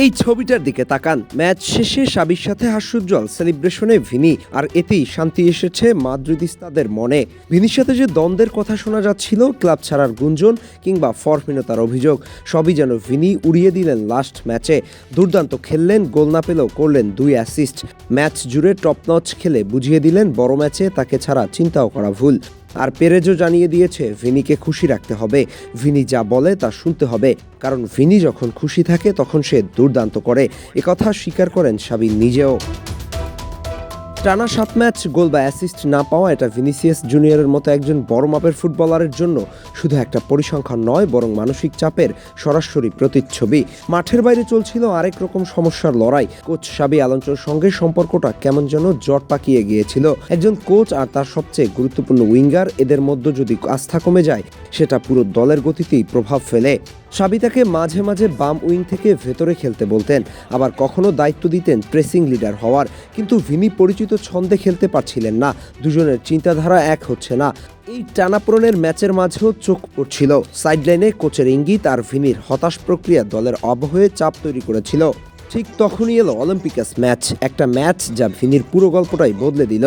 এই ছবিটার দিকে তাকান। ম্যাচ শেষে সাবির সাথে হাস্যোজ্জ্বল সেলিব্রেশনে ভিনি, আর এতেই শান্তি এসেছে মাদ্রিদিস্তাদের মনে। ভিনির সাথে যে দ্বন্দ্বের কথা শোনা যাচ্ছিল, ক্লাব ছাড়ার গুঞ্জন কিংবা ফরফিনতার অভিযোগ, সবই যেন ভিনি উড়িয়ে দিলেন লাস্ট ম্যাচে দুর্দান্ত খেললেন, গোল না পেলেও করলেন দুই অ্যাসিস্ট ম্যাচ জুড়ে টপ নচ খেলে বুঝিয়ে দিলেন, বড় ম্যাচে তাকে ছাড়া চিন্তাও করা ভুল। আর পেরেজও জানিয়ে দিয়েছে, ভিনিকে খুশি রাখতে হবে। ভিনি যা বলে তা শুনতে হবে। কারণ ভিনি যখন খুশি থাকে, তখন সে দুর্দান্ত করে। একথা স্বীকার করেন সাবিন নিজেও। টানা সাত ম্যাচ গোল বা অ্যাসিস্ট না পাওয়া এটা ভিনিসিয়াস জুনিয়রের মতো একজন বড় মাপের ফুটবলারের জন্য শুধু একটা পরিসংখ্যান নয়, বরং মানসিক চাপের সরাসরি প্রতিচ্ছবি। মাঠের বাইরে চলছিল আরেক রকম সমস্যার লড়াই। কোচ সাবি আলোচনার সঙ্গে সম্পর্কটা কেমন যেন জট পাকিয়ে গিয়েছিল। একজন কোচ আর তার সবচেয়ে গুরুত্বপূর্ণ উইঙ্গার, এদের মধ্যে যদি আস্থা কমে যায়, সেটা পুরো দলের গতিতেই প্রভাব ফেলে। সাবি তাকে মাঝে মাঝে বাম উইং থেকে ভেতরে খেলতে বলতেন, আবার কখনো দায়িত্ব দিতেন প্রেসিং লিডার হওয়ার। কিন্তু ভিনি পরিচিত ছন্দে খেলতে পারছিলেন না। দুজনের চিন্তাধারা এক হচ্ছে না। এই টানাপোড়েনের ম্যাচের মাঝেও চোখ পড়ছিল। সাইডলাইনে কোচের ইঙ্গিত আর ভিনির হতাশ প্রক্রিয়া দলের অবহয়ে চাপ তৈরি করেছিল। ঠিক তখনই এলো অলিম্পিকাস ম্যাচ। একটা ম্যাচ যা ভিনির পুরো গল্পটাই বদলে দিল।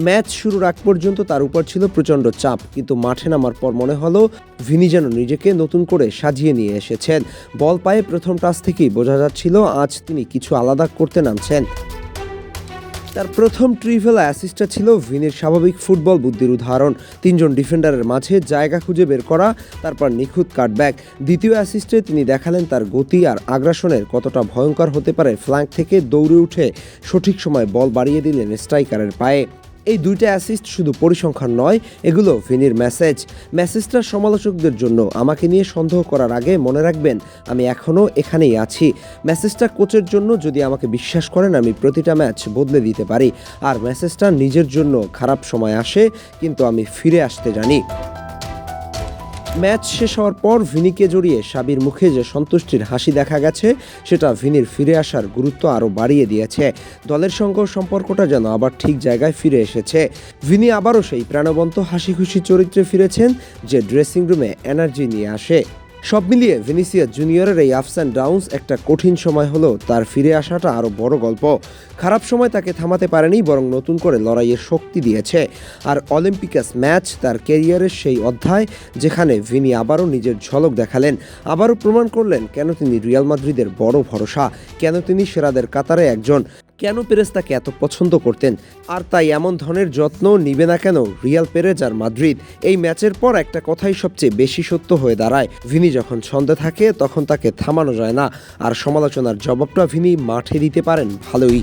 ম্যাচ শুরুর আগ পর্যন্ত তার উপর ছিল প্রচণ্ড চাপ, কিন্তু মাঠে নামার পর মনে হলো ভিনি যেন নিজেকে নতুন করে সাজিয়ে নিয়ে এসেছেন। বল পায়ে প্রথম টাচ থেকেই বোঝা যাচ্ছিল আজ তিনি কিছু আলাদা করতে নামছেন। তার প্রথম ট্রিভেল অ্যাসিস্টটা ছিল ভিনের স্বাভাবিক ফুটবল বুদ্ধির উদাহরণ। তিনজন ডিফেন্ডারের মাঝে জায়গা খুঁজে বের করা, তারপর নিখুঁত কাটব্যাক দ্বিতীয় অ্যাসিস্টে তিনি দেখালেন তার গতি আর আগ্রাসনের কতটা ভয়ঙ্কর হতে পারে। ফ্ল্যাঙ্ক থেকে দৌড়ে উঠে সঠিক সময় বল বাড়িয়ে দিলেন স্ট্রাইকারের পায়ে। এই দুইটা অ্যাসিস্ট শুধু পরিসংখ্যান নয়, এগুলো ফিনির মেসেজ মেসেজটা সমালোচকদের জন্য। আমাকে নিয়ে সন্দেহ করার আগে মনে রাখবেন, আমি এখনও এখানেই আছি। মেসেজটা কোচের জন্য যদি আমাকে বিশ্বাস করেন, আমি প্রতিটা ম্যাচ বদলে দিতে পারি। আর মেসেজটা নিজের জন্য খারাপ সময় আসে, কিন্তু আমি ফিরে আসতে জানি। ম্যাচ শেষ হওয়ার পর ভিনিকে জড়িয়ে সাবির মুখে যে সন্তুষ্টির হাসি দেখা গেছে, সেটা ভিনির ফিরে আসার গুরুত্ব আরও বাড়িয়ে দিয়েছে। দলের সঙ্গে সম্পর্কটা যেন আবার ঠিক জায়গায় ফিরে এসেছে। ভিনি আবারও সেই প্রাণবন্ত হাসি খুশি চরিত্রে ফিরেছেন, যে ড্রেসিং রুমে এনার্জি নিয়ে আসে। সব মিলিয়ে ভিনিসিয়া জুনিয়রের এই আপস অ্যান্ড ডাউনস একটা কঠিন সময় হলেও তার ফিরে আসাটা আরও বড় গল্প। খারাপ সময় তাকে থামাতে পারেনি, বরং নতুন করে লড়াইয়ের শক্তি দিয়েছে। আর অলিম্পিকাস ম্যাচ তার ক্যারিয়ারের সেই অধ্যায়, যেখানে ভিনি আবারও নিজের ঝলক দেখালেন। আবারও প্রমাণ করলেন কেন তিনি রিয়াল মাদ্রিদের বড় ভরসা, কেন তিনি সেরাদের কাতারে একজন। কেন পেরেস তাকে এত পছন্দ করতেন? আর তাই এমন ধরনের যত্ন নিবে না কেন রিয়াল পেরেজ আর মাদ্রিদ? এই ম্যাচের পর একটা কথাই সবচেয়ে বেশি সত্য হয়ে দাঁড়ায়। ভিনি যখন ছন্দে থাকে, তখন তাকে থামানো যায় না। আর সমালোচনার জবাবটা ভিনি মাঠে দিতে পারেন ভালোই।